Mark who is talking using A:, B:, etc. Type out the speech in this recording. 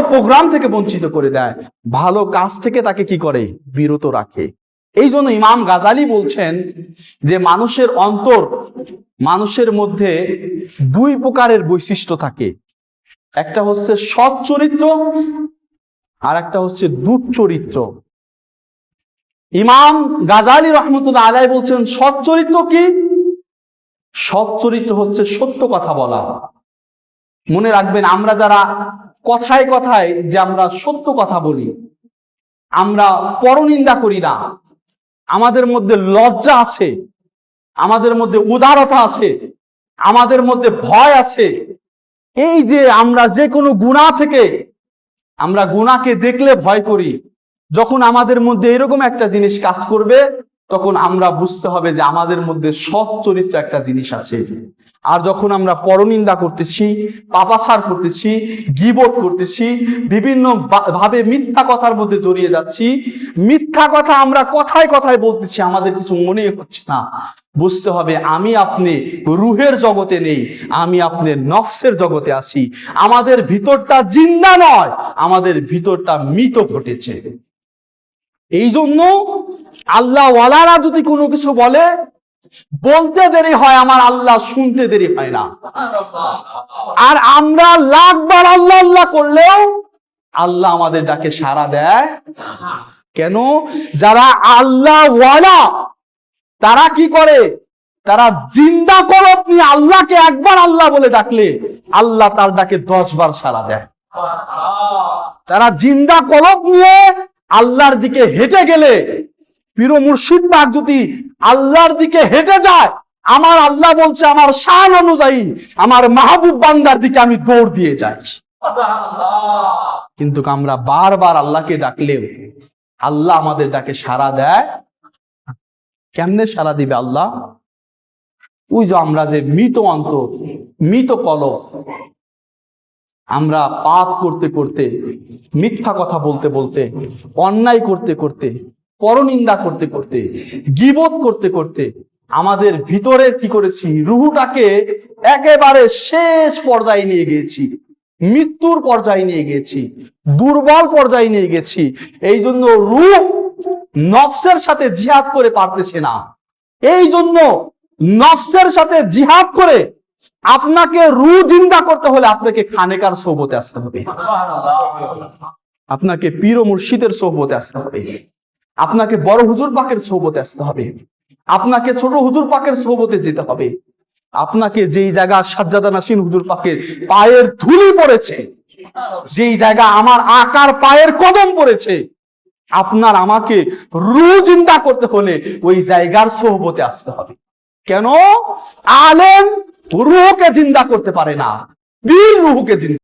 A: Programme থেকে বঞ্চিত করে দেয়। ভালো কাজ থেকে তাকে কি করে? বিরত রাখে। এই জন্য ইমাম গাজালি বলছেন যে, মানুষের অন্তর, মানুষের মধ্যে দুই প্রকারের বৈশিষ্ট্য থাকে। একটা হচ্ছে সৎ চরিত্র, আর একটা হচ্ছে দুঃচরিত্র ইমাম গাজালি রহমতুল্লাহ আলাই বলছেন, সৎ চরিত্র কি? সৎ চরিত্র হচ্ছে সত্য কথা বলা। মনে রাখবেন, আমরা যারা কথায় কথায় যে আমরা সত্য কথা বলি, আমরা পরনিন্দা করি না। আমাদের মধ্যে লজ্জা আছে, আমাদের মধ্যে উদারতা আছে, আমাদের মধ্যে ভয় আছে। এই যে আমরা যে কোনো গুণা থেকে আমরা গুণাকে দেখলে ভয় করি, যখন আমাদের মধ্যে এরকম একটা জিনিস কাজ করবে তখন আমরা বুঝতে হবে যে আমাদের মধ্যে সৎ চরিত্র একটা জিনিস আছে। আর যখন আমরা পরনিন্দা করতেছি পাপাসার করতেছি, গিবত করতেছি, বিভিন্ন ভাবে মিথ্যা কথার মধ্যে জড়িয়ে যাচ্ছি, মিথ্যা কথা আমরা কথায় কথায় বলতেছি, আমাদের কিছু মনে হচ্ছে না। বুঝতে হবে আমি আপনি রুহের জগতে নেই, আমি আপনি নফসের জগতে আছি। আমাদের ভিতরটা জিন্দা নয়, আমাদের ভিতরটা মৃত ঘটেছে। এই জন্য আল্লাহ ওয়ালারা যদি কোনো কিছু বলে, বলতে দেরি হয়, আমার আল্লাহ শুনতে দেরি হয় না। আর আমরা লাখবার আল্লাহ আল্লাহ করলেও আল্লাহ আমাদের ডাকে সাড়া দেয়। কেন? যারা আল্লাহ ওয়ালা তারা কি করে? তারা জিন্দা কলব নিয়ে আল্লাহকে একবার আল্লাহ বলে ডাকলে আল্লাহ তার ডাকে দশ বার সাড়া দেয়। তারা জিন্দা কলব নিয়ে আল্লাহর দিকে হেঁটে গেলে পীর মুর্শিদ পাক যদি আল্লাহর দিকে হেঁটে যায়, আমার আল্লাহ বলছে, আমার শান অনুযায়ী আমার মাহবুব বান্দার দিকে আমি দৌড় দিয়ে যাই। কিন্তু আমরা বারবার আল্লাহকে ডাকলেও আল্লাহ আমাদের ডাকে সাড়া দেয় কেমনে সাড়া দিবে আল্লাহ? ওই যে আমরা যে মৃত অন্তর, মৃত কলব, আমরা পাপ করতে করতে, মিথ্যা কথা বলতে বলতে, অন্যায় করতে করতে পরনিন্দা করতে করতে, গিবত করতে করতে আমাদের ভিতরে কি করেছি? রুহুটাকে একেবারে শেষ পর্যায়ে নিয়ে গিয়েছি। মৃত্যুর পর্যায়ে নিয়ে গেছি দুর্বল পর্যায়ে নিয়ে গেছি এই জন্য রুহ নফসের সাথে জিহাদ করে পারতেছে না। এই জন্য নফসের সাথে জিহাদ করে আপনাকে রু জিন্দা করতে হলে আপনাকে খানেকার সৌবতে আসতে হবে। আপনাকে পীর মুর্শিদের সৌবতে আসতে হবে। আপনাকে বড় হুজুর পাকের সৌবতে আসতে হবে। আপনাকে ছোট হুজুর পাকের সৌবতে যেতে হবে। আপনাকে যেই জায়গা সাজ্জাদা নাসিন হুজুর পাকের পায়ের ধুলি পড়েছে, যেই জায়গা আমার আকার পায়ের কদম পড়েছে, আপনার আমাকে রু চিন্তা করতে হলে ওই জায়গার সহবতে আসতে হবে। কেন? আলেম রুহকে জিন্দা করতে পারে না, বীর রুহকে জিন্দা